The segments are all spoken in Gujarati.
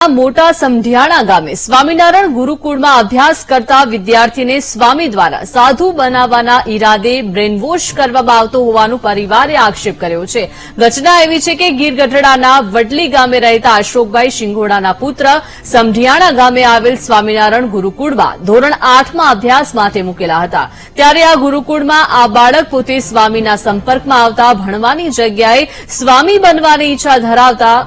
મોટા સમઢિયાણા ગામે સ્વામિનારાયણ ગુરુકુળમાં અભ્યાસ કરતા વિદ્યાર્થીને સ્વામી દ્વારા સાધુ બનાવવાના ઈરાદે બ્રેનવોશ કરવામાં આવતો હોવાનું પરિવારે આક્ષેપ કર્યો છે. ઘટના એવી છે કે ગીર ગઢડાના વડલી ગામે રહેતા અશોકભાઈ શિંગોડાના પુત્ર સમઢિયાણા ગામે આવેલ સ્વામિનારાયણ ગુરુકુળમાં ધોરણ આઠમાં અભ્યાસ માટે મૂકેલા હતા. ત્યારે આ ગુરુકુળમાં આ બાળક પોતે સ્વામીના સંપર્કમાં આવતા ભણવાની જગ્યાએ સ્વામી બનવાની ઈચ્છા ધરાવતા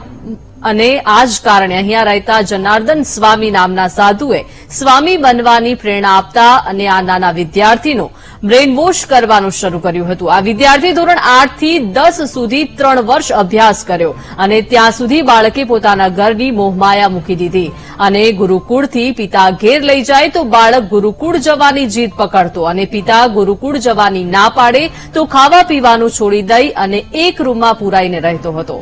અને આ જ કારણે અહીંયા રહેતા જનાર્દન સ્વામી નામના સાધુએ સ્વામી બનવાની પ્રેરણા આપતા અને આ નાના વિદ્યાર્થીનો બ્રેનવોશ કરવાનું શરૂ કર્યું હતું. આ વિદ્યાર્થી ધોરણ આઠથી દસ સુધી ત્રણ વર્ષ અભ્યાસ કર્યો અને ત્યાં સુધી બાળકે પોતાના ઘરની મોહમાયા મૂકી દીધી. અને ગુરુકુળથી પિતા ઘેર લઈ જાય તો બાળક ગુરુકુળ જવાની જીદ પકડતો અને પિતા ગુરુકુળ જવાની ના પાડે તો ખાવા પીવાનું છોડી દઈ અને એક રૂમમાં પુરાઈને રહેતો હતો.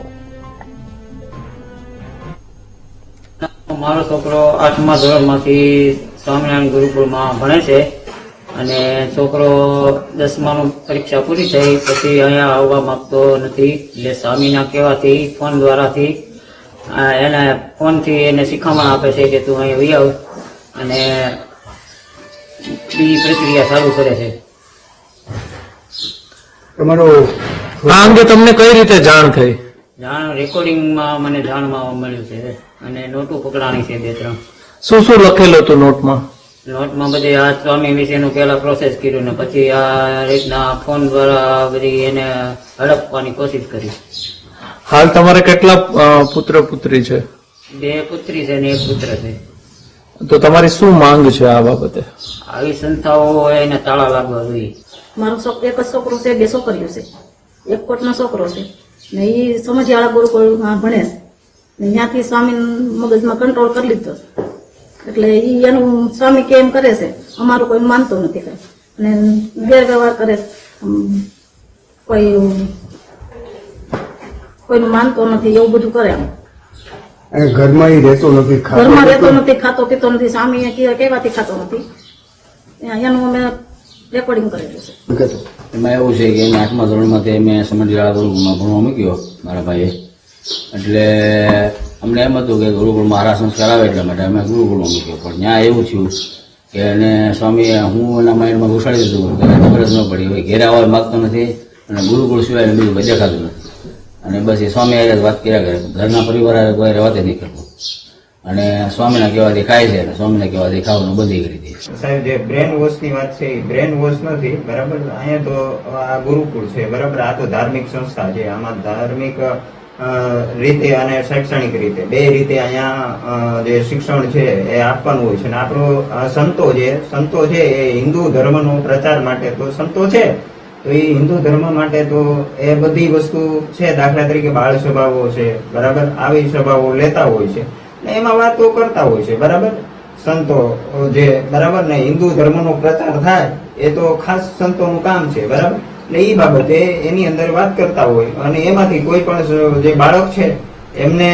મારો છોકરો આઠમા ધોરણમાંથી સ્વામિનારાયણ ગુરુકુળમાં ભણે છે અને છોકરો દસમાનું પરીક્ષા પૂરી થઈ પછી અહીંયા આવવા માંગતો નથી. એટલે સ્વામીના કહેવાથી ફોન દ્વારાથી એને ફોનથી એને શિખામણ આપે છે કે તું અહીં આવ અને બીજી પ્રક્રિયા ચાલુ કરે છે. તમારો આ અંગે તમને કઈ રીતે જાણ થઈ? જાણ રેકોર્ડિંગમાં મને જાણવા મળ્યું છે અને નોટું પકડાણી છે બે ત્રણ. શું શું લખેલું હતું નોટમાં? નોટમાં બધી આ સ્વામી વિશેનું પહેલા પ્રોસેસ કર્યું ને પછી આ રીતના ફોન દ્વારા બધી એને હડપવાની કોશિશ કરી. હાલ તમારે કેટલા પુત્ર પુત્રી છે? બે પુત્રી છે ને એક પુત્ર છે. તો તમારી શું માંગ છે આ બાબતે? આવી સંસ્થાઓ એને તાળા લાગવા જોઈએ. મારો એક જ છોકરો છે બે છોકરીઓ છે. એક કોટનો છોકરો છે. ને એ સમજવાળા ગુરુકુળ ભણે છે. ને ત્યાંથી સ્વામી મગજમાં કંટ્રોલ કરી લીધો એટલે ઈ એનું સ્વામી કેમ કરે છે અમારું કોઈ માનતું નથી કઈ. અને ગેરવ્યવહાર કરે છે. કોઈ કોઈ માનતો નથી એવું બધું કરે અને ઘરમાં ઈ રહેતો નથી ખાતો ઘરમાં રહેતો નથી ખાતો પીતો નથી. સ્વામી એ કે- કહેવાથી ખાતો નથી. એનું અમે રેકોર્ડિંગ કરેલું છે. એમાં એવું છે કે આઠમા ધોરણમાંથી મેં સમઢિયાળા ગુરુકુળમાં ભણવા મૂક્યો, મારા ભાઈએ. એટલે અમને એમ હતું કે ગુરુકુળમાં હારા સંસ્કાર આવે એટલા માટે અમે ગુરુકુળમાં મૂક્યો. પણ ત્યાં એવું થયું કે એને સ્વામીએ, હું એના માઇન્ડમાં ઘુસાડી દીધું કે ખબર જ ન પડી હોય, ઘેરે આવવા માગતો નથી અને ગુરુકુળ સિવાય બીજું કંઈ દેખાતું નથી. અને બસ એ સ્વામી વાત કર્યા કરે ઘરના પરિવાર આવે કોઈ વાત નહીં કરતો. અને સ્વામીના કેવા દેખાય છે સ્વામીના કેવા દેખાવાનું બધી કરી દે સાહેબ, જે બ્રેન વોશની વાત છે, એ બ્રેન વોશ નથી, બરાબર? અહીંયા તો આ ગુરુકુળ છે, બરાબર? આ તો ધાર્મિક સંસ્થા છે, આમાં ધાર્મિક રીતે અને શૈક્ષણિક રીતે. બે રીતે અહીંયા જે શિક્ષણ છે, એ આપવાનું હોય છે. અને આપણો સંતો છે સંતો છે, એ હિન્દુ ધર્મનો પ્રચાર માટે તો સંતો છે. તો એ હિન્દુ ધર્મ માટે તો એ બધી વસ્તુ છે, દાખલા તરીકે બાળ સભાઓ છે, બરાબર? આવી સભાઓ લેતા હોય છે. ને એમાં વાતો કરતા હોય છે, બરાબર? સંતો જે, બરાબર ને, હિન્દુ ધર્મનો પ્રચાર થાય, એ તો ખાસ સંતોનું કામ છે, બરાબર? એટલે એ બાબતે એની અંદર વાત કરતા હોય, અને એમાંથી કોઈ પણ જે બાળક છે, એમને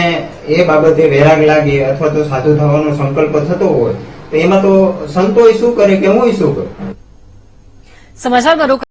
એ બાબતે વેરાગ લાગે અથવા તો સાધુ થવાનો સંકલ્પ થતો હોય, તો એમાં તો સંતોય શું કરે કે હું શું કરું? સમાચાર